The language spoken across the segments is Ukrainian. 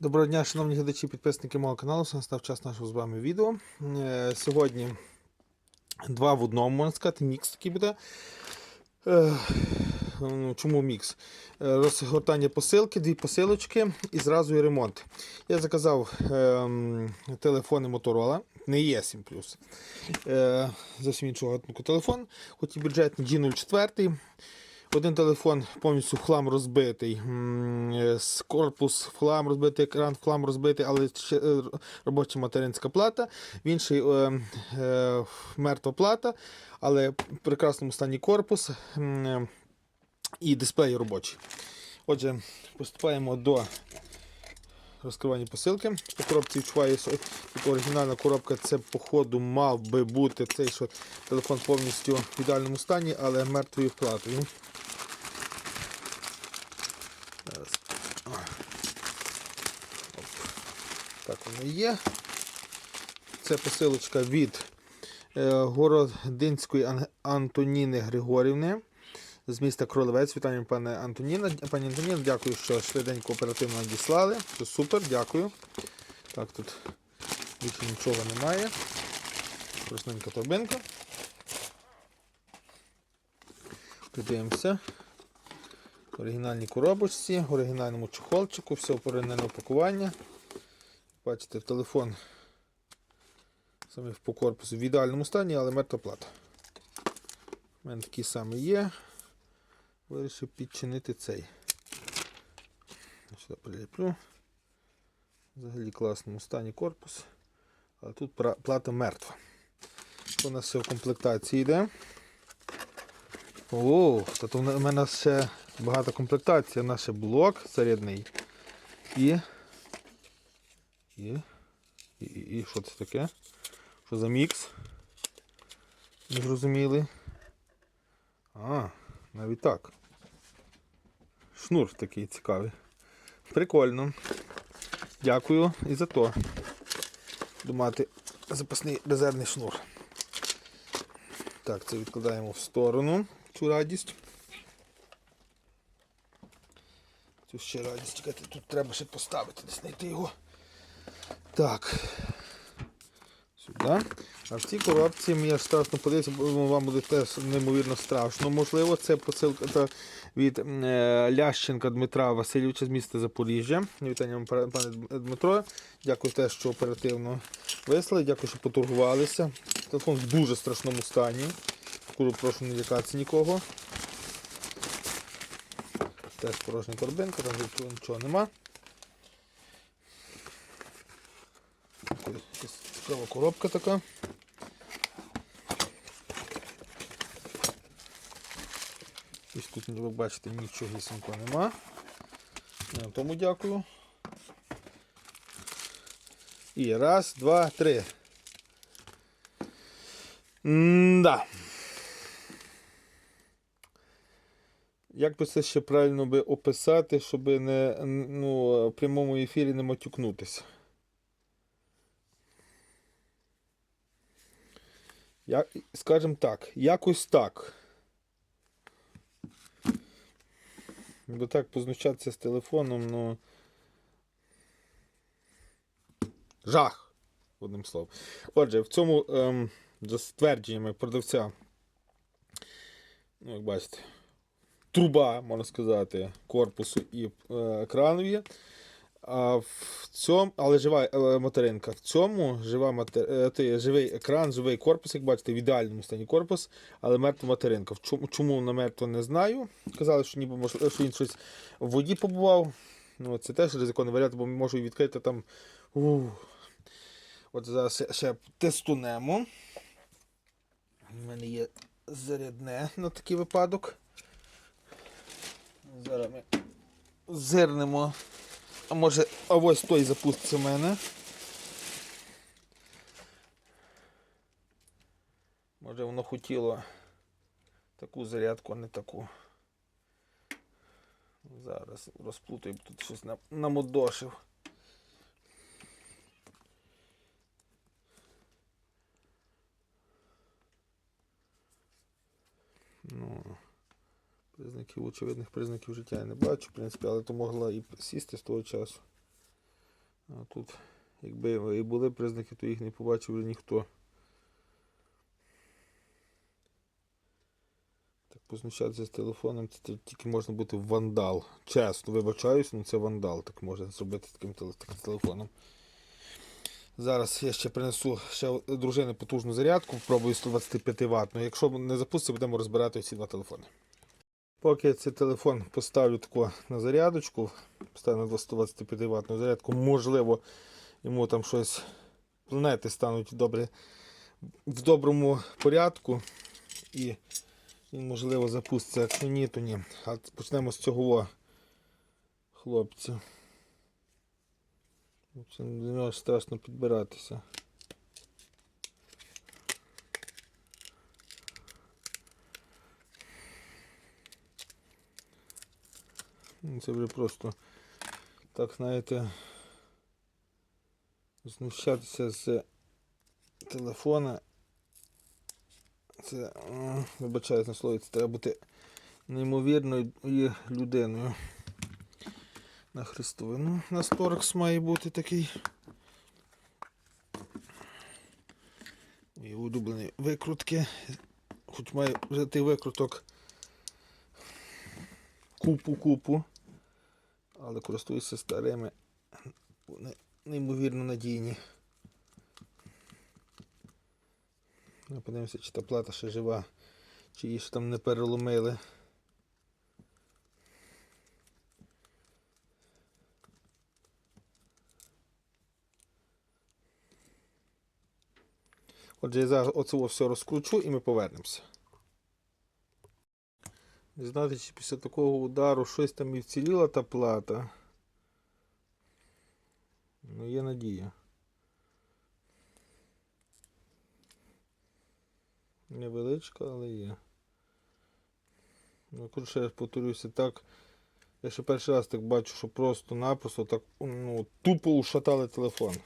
Доброго дня, шановні глядачі, і підписники мого каналу. Настав час нашого з вами відео. Е, Сьогодні два в одному, можна сказати, мікс такий буде. Е, ну, Чому мікс? Е, Розгортання посилки, дві посилочки і зразу і ремонт. Я заказав ем, телефони Motorola, не є 7 Е, Зовсім іншого телефон, хоч і бюджетний G04. Один телефон повністю в хлам розбитий, е, корпус в хлам розбитий, екран в хлам розбитий, але е, робоча материнська плата. В інший е, е, мертва плата, але в прекрасному стані корпус е, і дисплей робочий. Отже, приступаємо до розкривання посилки. По коробці відчуваю, оригінальна коробка. Це, походу, мав би бути цей що телефон повністю в ідеальному стані, але мертвою платою. Зараз. О. Оп. І є. Це посилочка від е, Городинської Антоніни Григорівни з міста Кролевець. Вітаю, пане Антоніна. Пані Антоніна, дякую, що швиденько оперативно надіслали. Це супер, дякую. Так, тут більше нічого немає. Красненька торбинка. Подивимося. В оригінальній коробочці, в оригінальному чохолчику, все оригінальне пакування. Бачите, телефон саме по корпусу в ідеальному стані, але мертва плата. У мене такий самий є. Вирішив підчинити цей. Сюди приліплю. Взагалі класному стані корпус. Але тут плата мертва. У нас все в комплектації йде. О, то в мене ще багата комплектація. Ще блок зарядний. І. І. І, і, і що це таке? Що за мікс? Не зрозуміли. А, навіть так. Шнур такий цікавий. Прикольно. Дякую і за то. Буду мати запасний резервний шнур. Так, це відкладаємо в сторону цю радість. Цю ще радість. Чекайте, тут треба ще поставити, десь знайти його. Так. Сюди. А в цій коробці я страшно подивився, бо вам буде теж неймовірно страшно. Можливо, це посилка від е, Лященка Дмитра Васильовича з міста Запоріжжя. Вітання вам, пане Дмитро. Дякую те, що оперативно вислали. Дякую, що поторгувалися. Телефон в дуже страшному стані. Куру прошу не лякатися нікого. Теж порожня торбинка, там нічого нема. Цікава коробка така. Ось тут, як ви бачите, нічогісінько нема. Я Тому дякую. І раз, два, три. М-да. Як би це ще правильно би описати, щоб не ну, в прямому ефірі не матюкнутися? Я, скажімо так, якось так. Бо так познущатися з телефоном, ну. Жах, одним словом. Отже, в цьому ем, за ствердженнями продавця, ну, як бачите, труба, можна сказати, корпусу і е, екрану є. А в цьому, але жива е, материнка. В цьому жива матер... е, живий екран, живий корпус, як бачите, в ідеальному стані корпус, але мертва материнка. Чому, чому вона мертва, не знаю. Казали, що ніби мож... що він щось в воді побував. Ну, це теж ризикований варіант, бо можу відкрити там. Ух. От зараз ще, ще тестунемо. У мене є зарядне на такий випадок. Зараз ми зирнемо. А може, а ось той запуститься в мене. Може воно хотіло таку зарядку, а не таку. Зараз розплутаю, тут щось намодошив. Ну, признаків, очевидних признаків життя я не бачу, в принципі, але то могла і сісти з того часу. А тут, якби і були признаки, то їх не побачив вже ніхто. Так познущатися з телефоном, це тільки можна бути вандал. Чесно, вибачаюсь, але це вандал. Так можна зробити таким таким телефоном. Зараз я ще принесу ще дружини потужну зарядку, спробую 125 Вт. Ну, якщо не запуститься, будемо розбирати ці два телефони. Поки я цей телефон поставлю тако на зарядочку, поставлю на 125 Вт зарядку, можливо, йому там щось планети стануть добре, в доброму порядку. І він, можливо, запуститься, як мені, то ні. А почнемо з цього хлопця. До нього страшно підбиратися. Це вже просто так, знаєте, знущатися з телефона. Це, м, вибачаюсь на слові, це треба бути неймовірною людиною. На Христові. Ну, на Сторекс має бути такий. І улюблені викрутки. Хоч має вже ти викруток купу-купу. Але користуюся старими. Неймовірно надійні. Ну, Подивимося, чи та плата ще жива, чи її ще там не переломили. Отже, я зараз оце все розкручу і ми повернемося. Не знати, чи після такого удару щось там і вціліла та плата. Ну, є надія. Невеличка, але є. Ну, коротше, я повторюся так. Я ще перший раз так бачу, що просто-напросто так ну, тупо ушатали телефон.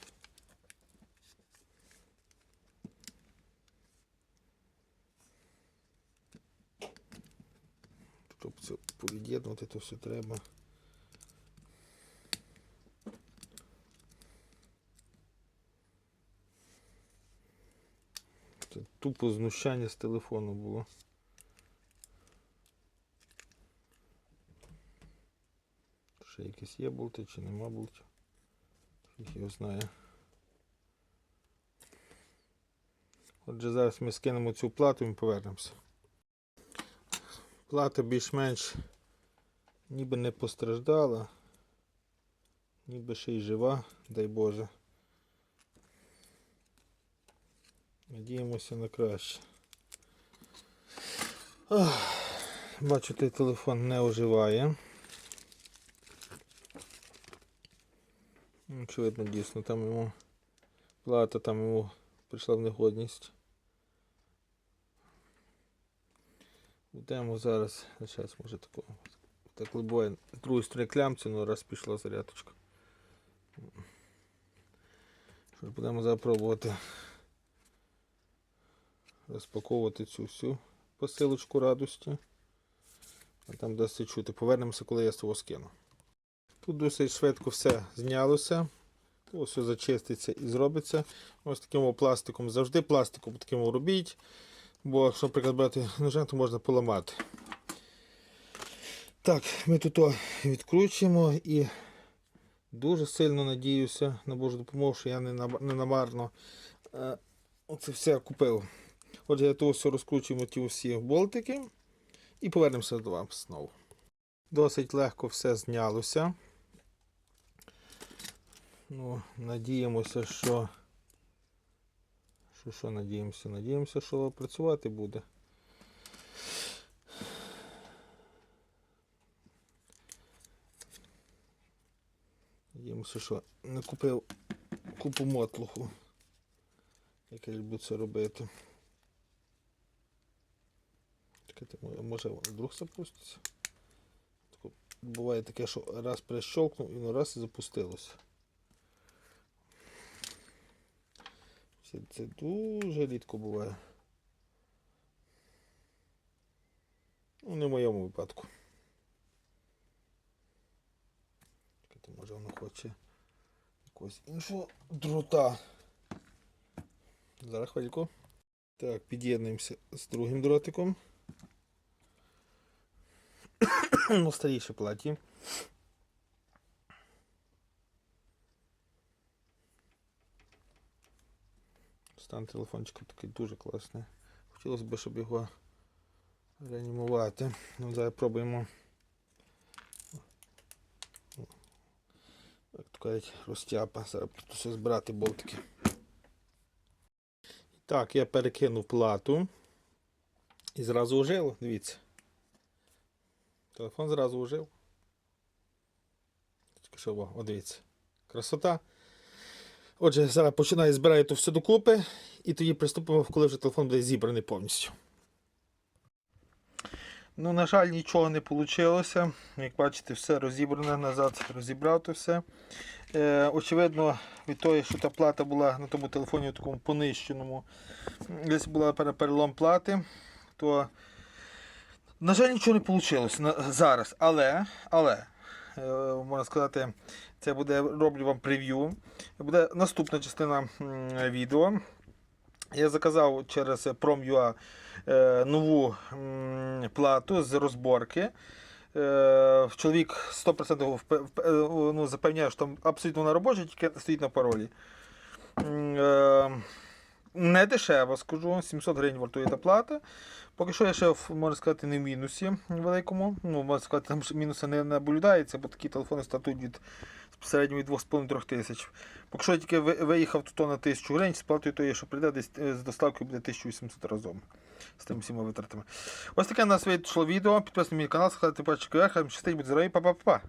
Щоб це повід'єднувати, то все треба. Це тупо знущання з телефону було. Ще якісь є болти чи нема болтів. Фіг його знає. Отже, зараз ми скинемо цю плату і повернемося. Плата більш-менш ніби не постраждала, ніби ще й жива, дай Боже. Надіємося на краще. Ах, бачу, той телефон не оживає. Очевидно, дійсно, там йому плата там йому прийшла в негодність. Будемо зараз, зараз може такого. Так либо з другої сторони клямці, ну раз пішла зарядочка. Що будемо зараз пробувати розпаковувати цю всю посилочку радості. А там дасть чути. Повернемося, коли я з того скину. Тут досить швидко все знялося. Ось все зачиститься і зробиться. Ось таким пластиком. Завжди пластиком таким робіть. Бо якщо, наприклад, брати ножем, то можна поламати. Так, ми тут відкручуємо і дуже сильно надіюся на Божу допомогу, що я не, на, не намарно е, оце все купив. Отже, я того все розкручуємо ті всі болтики і повернемося до вас знову. Досить легко все знялося. Ну, надіємося, що. Що, що надіємося? Надіємося, що працювати буде. Надіємося, що не купив купу мотлуху. Як я люблю це робити. Чекайте, може вдруг запуститься? Тако Буває таке, що раз прищолкнув і ну раз і запустилося. Це, це дуже рідко буває. Ну, не в моєму випадку. Чекайте, може воно хоче якогось іншого дрота. Зараз хвильку. Так, під'єднуємося з другим дротиком. На старішій платі. Стан телефончика такий дуже класний. Хотілося б, щоб його реанімувати. Ну, зараз пробуємо. Як то кажуть, розтяпа. Зараз тут все збирати болтики. Так, я перекинув плату. І зразу ожило, дивіться. Телефон зразу ожив. Тільки що, о, дивіться. Красота. Отже, зараз починаю збирати все докупи, і тоді приступимо, коли вже телефон буде зібраний повністю. Ну, на жаль, нічого не вийшло. Як бачите, все розібране назад, розібрав то все. Е, очевидно, від того, що та плата була на тому телефоні в такому понищеному, десь була перелом плати, то, на жаль, нічого не вийшло зараз. Але, але, е, можна сказати, це буде, роблю вам прев'ю. Буде наступна частина відео. Я заказав через Prom.ua е, нову плату з розборки. Е, Чоловік 100% вп- вп- е, ну, запевняє, що там абсолютно вона робоча, тільки стоїть на паролі. Не дешево, скажу, 700 гривень вартує та плата. Поки що я ще, можна сказати, не в мінусі великому. Ну, можна сказати, там мінуси не наблюдається, бо такі телефони стартують від в середньому від 2,5-3 тисяч. Поки я тільки виїхав то на 1000 гривень, сплатою то є, що прийде, десь е, з доставкою буде 1800 разом. З тими всіма витратами. Ось таке у нас вийшло відео. Підписуйтесь на мій канал, ставте пальчик вверх, щастить, будь здорові, па-па-па.